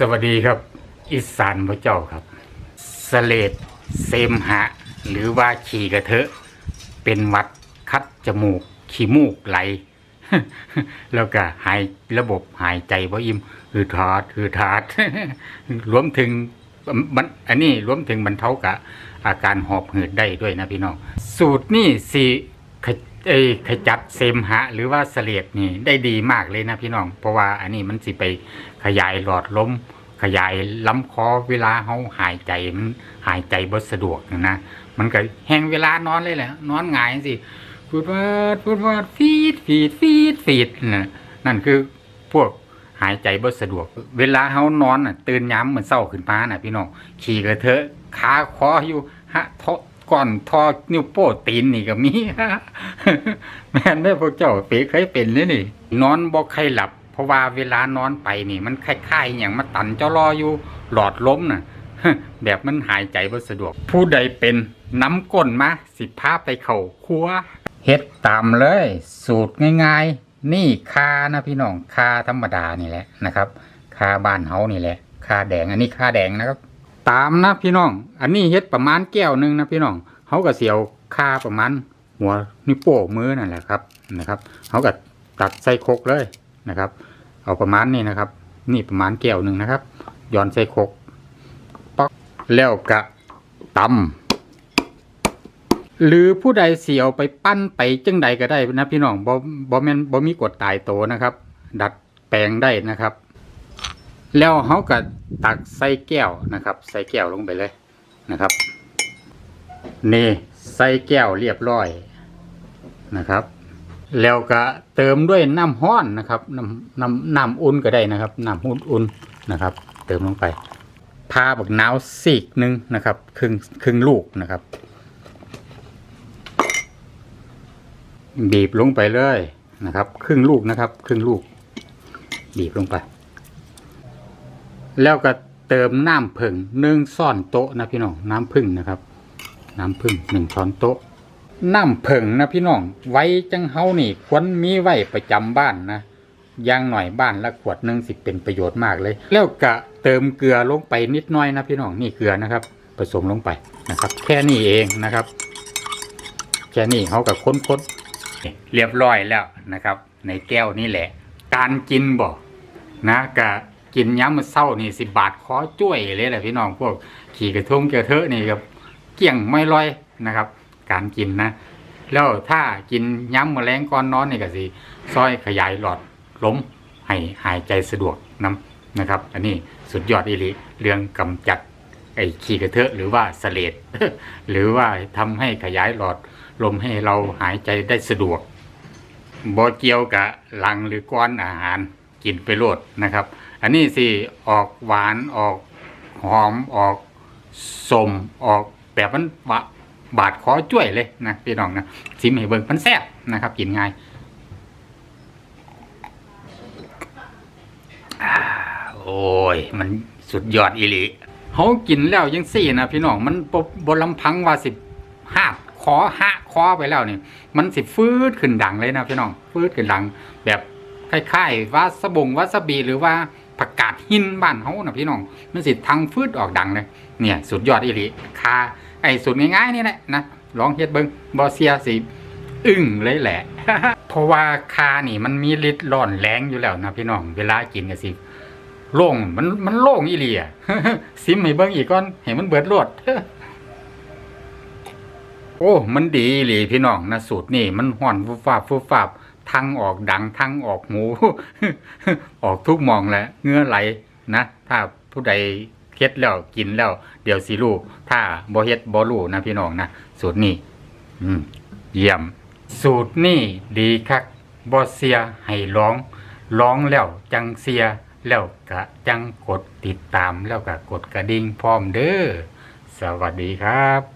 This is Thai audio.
สวัสดีครับอิสานพระเจ้าครับสเลดเซมหะ หรือว่าขี่กระเทอะเป็นหวัดคัดจมูก ขี้มูกไหล แล้วก็หายระบบหายใจว่าอิ่มหือทาดหือทาดรวมถึงมันอันนี้รวมถึงบรรเทากับอาการหอบหืดได้ด้วยนะพี่น้อง สูตรนี่สี ขเอ้ยขจัดเซมหะ หรือว่าเสลียดนี่ได้ดีมากเลยนะพี่น้อง เพราะว่าอันนี้มันสิไปขยายหลอดลมขยายลำคอเวลาเขาหายใจมันหายใจบ่สะดวกนะมันก็แห้งเวลานอนเลยแหละนอนหงายสิพูดว่าพูดว่าฟีดฟีดฟีดฟีดนะนั่นคือพวกหายใจบ่สะดวก เวลาเขานอนน่ะตื่นย้ำเหมือนเศร้าขึ้นมาน่ะ พี่น้องขี่กระเทอะขาคออยู่ฮะทอ ก่อนทอนิ้วโป้ตีนนี่ก็มีแม่นได้พวกเจ้าเป๋เคยเป็นเลยนี่ นอนบ่ใครหลับ เพราะว่าเวลานอนไปนี่ มันคล้ายๆอย่างมาตันเจ้ารออยู่หลอดล้มน่ะแบบมันหายใจบ่สะดวก ผู้ใดเป็นน้ำก้นมาสิพาไปเข่าครัวเฮ็ดตามเลย สูตรง่ายๆ นี่คานะพี่น้องคาธรรมดานี่แหละนะครับคาบ้านเฮานี่แหละคาแดงอันนี้คาแดงนะครับ ตามนะพี่น้อง อันนี้เฮ็ดประมาณแก้วหนึ่งนะพี่น้องเขาก็เสียวคาประมาณหัวนิ้วโป้มือนั่นแหละครับนะครับเขาก็ตัดใส่คกเลยนะครับ เอาประมาณนี้นะครับ นี่ประมาณแก้วหนึ่งนะครับย้อนใส่คกป๊อกแล้วกะตำหรือผู้ใดเสียวไปปั้นไปจังใดก็ได้นะพี่น้องบ่บ่แม่นบ่มีกฎตายโตนะครับ ดัดแปลงได้นะครับ แล้วเขาก็ตักใส่แก้วนะครับ ใส่แก้วลงไปเลยนะครับ นี่ใส่แก้วเรียบร้อยนะครับ แล้วก็เติมด้วยน้ำห้อนนะครับน้ำน้ำน้ำอุ่นก็ได้นะครับน้ำอุ่นอุ่นนะครับ เติมลงไปพาบักนาวซีกหนึ่งนะครับครึ่งครึ่งลูกนะครับ บีบลงไปเลยนะครับ ครึ่งลูกนะครับ ครึ่งลูก บีบลงไป แล้วก็เติมน้ำผึ่งหนึ่งซ่อนโต๊ะนะพี่น้องน้ำผึ่งนะครับ น้ำผึ้งหนึ่งช้อนโต๊ะน้ำผึ้งนะพี่น้อง ไว้จังเฮานี่ควรมีไว้ประจำบ้านนะอย่างหน่อยบ้านละขวดหนึ่งสิเป็นประโยชน์มากเลย แล้วก็เติมเกลือลงไปนิดหน้อยนะพี่น้องนี่เกลือนะครับ ผสมลงไปนะครับ แค่นี้เองนะครับ แค่นี้เขากับค้นๆเรียบร้อยแล้วนะครับ ในแก้วนี่แหละ การกินบ่นะกะ กินย้ำมันเศร้านี่สิบาทคอจ้วยเลยแหละพี่น้องพวกขี่กระทุ่งกระเทอะนี่ครับเกี่ยงไม่ลอยนะครับ การกินนะแล้วถ้ากินย้ำแมลงก่อนนอนนี่ก็สิซอยขยายหลอดล้มให้หายใจสะดวกนํนะครับ อันนี้สุดยอดอีหลีเรื่องกำจัดไอ้ขี้กระเทอะหรือว่าสเลดหรือว่าทำให้ขยายหลอดลมให้เราหายใจได้สะดวกบ่เกี่ยวกับหลังหรือก้อนอาหาร กินไปโลดนะครับ อันนี้สิออกหวานออกหอมออกสมออกแบบมันบะบาดคอจ้วยเลยนะพี่น้องนะซิมให้เบิ่งมันแซ่บนะครับ กินง่ายอโอ้ย มันสุดยอดอีหลีเขากินแล้วยังสี่นะพี่น้องมันบ่บลำพังว่าสิบห้าคอหะคอไปแล้วนี่ มันสิฟืดขึ้นดังเลยนะพี่น้องฟืดขึ้นดังแบบ คล้ายๆวาสบงวาซาบิหรือว่าผักกาดหินบ้านเขานะพี่น้อง มันสิทางฟืดออกดังเลยเนี่ยสุดยอดอีหลีคาไอ้สุดง่ายๆนี่แหละนะลองเฮ็ดเบิงบอเซียสิอึ้งเลยแหละ เพราะว่าคานี่มันมีฤทธิ์ร้อนแรงอยู่แล้วนะพี่น้อง เวลากินก็สิโล่งมันมันโล่งอีหลีอะซิมให้เบิ่งอีกก่อนให้มันเบิดโลดโอ้ มันดีหลีพี่น้องนะสูตรนี่มันห่อนฟุบฟาบฟุบฟาบ ทั้งออกดังทั้งออกหู ออกทุกมองแหละเงื่อไหลนะ ถ้าผู้ใดเฮ็ดแล้วกินแล้ว เดี๋ยวสิรู้ถ้าบ่เฮ็ดบ่รู้นะพี่น้องนะสูตรนี้ อืม เยี่ยม สูตรนี้ดีคักบ่เสียให้ร้องร้องแล้วจังเสียแล้วก็จังกดติดตามแล้วก็กดกระดิ่งพร้อมเด้อสวัสดีครับ